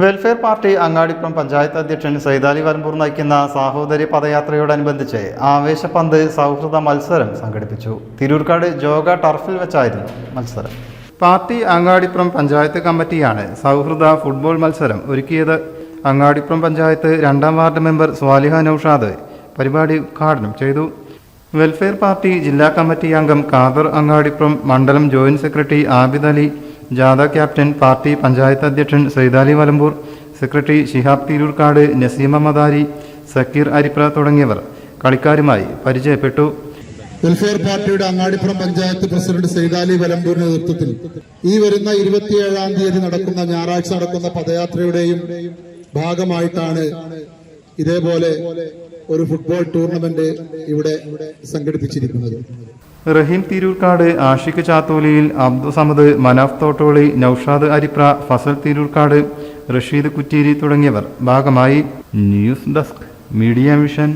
Welfare party Angadipuram panchayat അധ്യക്ഷൻ സൈതാലി വരമ്പൂർ നയിക്കുന്ന സാഹോദര്യ പദയാത്രയോടനുബന്ധിച്ച് ആവേശപന്ത് സൗഹൃദ മത്സരം സംഘടിപ്പിച്ചു. തിരൂർക്കാട് ജോഗ ടർഫിൽ വെച്ചായിരുന്നു മത്സരം. പാർട്ടി അങ്ങാടിപ്പുറം പഞ്ചായത്ത് കമ്മിറ്റിയാണ് സൗഹൃദ ഫുട്ബോൾ മത്സരം ഒരുക്കിയത്. അങ്ങാടിപ്പുറം പഞ്ചായത്ത് രണ്ടാം വാർഡ് മെമ്പർ സ്വാലിഹ നൌഷാദ് പരിപാടി ഉദ്ഘാടനം ചെയ്തു. വെൽഫെയർ പാർട്ടി ജില്ലാ കമ്മിറ്റി അംഗം കാദർ അങ്ങാടിപ്പുറം മണ്ഡലം ജോയിന്റ് സെക്രട്ടറി ആബിദ് അലി ജാഥ ക്യാപ്റ്റൻ പാർട്ടി പഞ്ചായത്ത് അധ്യക്ഷൻ സൈദാലി വലമ്പൂർ സെക്രട്ടറി ഷിഹാബ് തിരൂർക്കാട് നസീമ മദാരി സക്കീർ അരിപ്ര തുടങ്ങിയവർ കളിക്കാരുമായി പരിചയപ്പെട്ടു. വെൽഫെയർ പാർട്ടിയുടെ അങ്ങാടിപ്പുറം പഞ്ചായത്ത് പ്രസിഡന്റ് സൈദാലി വലമ്പൂരിന്റെ നേതൃത്വത്തിൽ ഈ വരുന്ന ഇരുപത്തിയേഴാം തീയതി നടക്കുന്ന ഞായറാഴ്ച നടക്കുന്ന പദയാത്രയുടെയും ഭാഗമായിട്ടാണ് ഇതേപോലെ ഒരു ഫുട്ബോൾ ടൂർണമെന്റ് ഇവിടെ സംഘടിപ്പിച്ചിരിക്കുന്നത്. റഹീം തിരൂർക്കാട് ആഷിഖ് ചാത്തോലിയിൽ അബ്ദുസമദ് മനാഫ് തോട്ടോളി നൌഷാദ് അരിപ്ര ഫസൽ തിരൂർക്കാട് റഷീദ് കുറ്റീരി തുടങ്ങിയവർ. ഭാഗമായി ന്യൂസ് ഡെസ്ക് മീഡിയ മിഷൻ.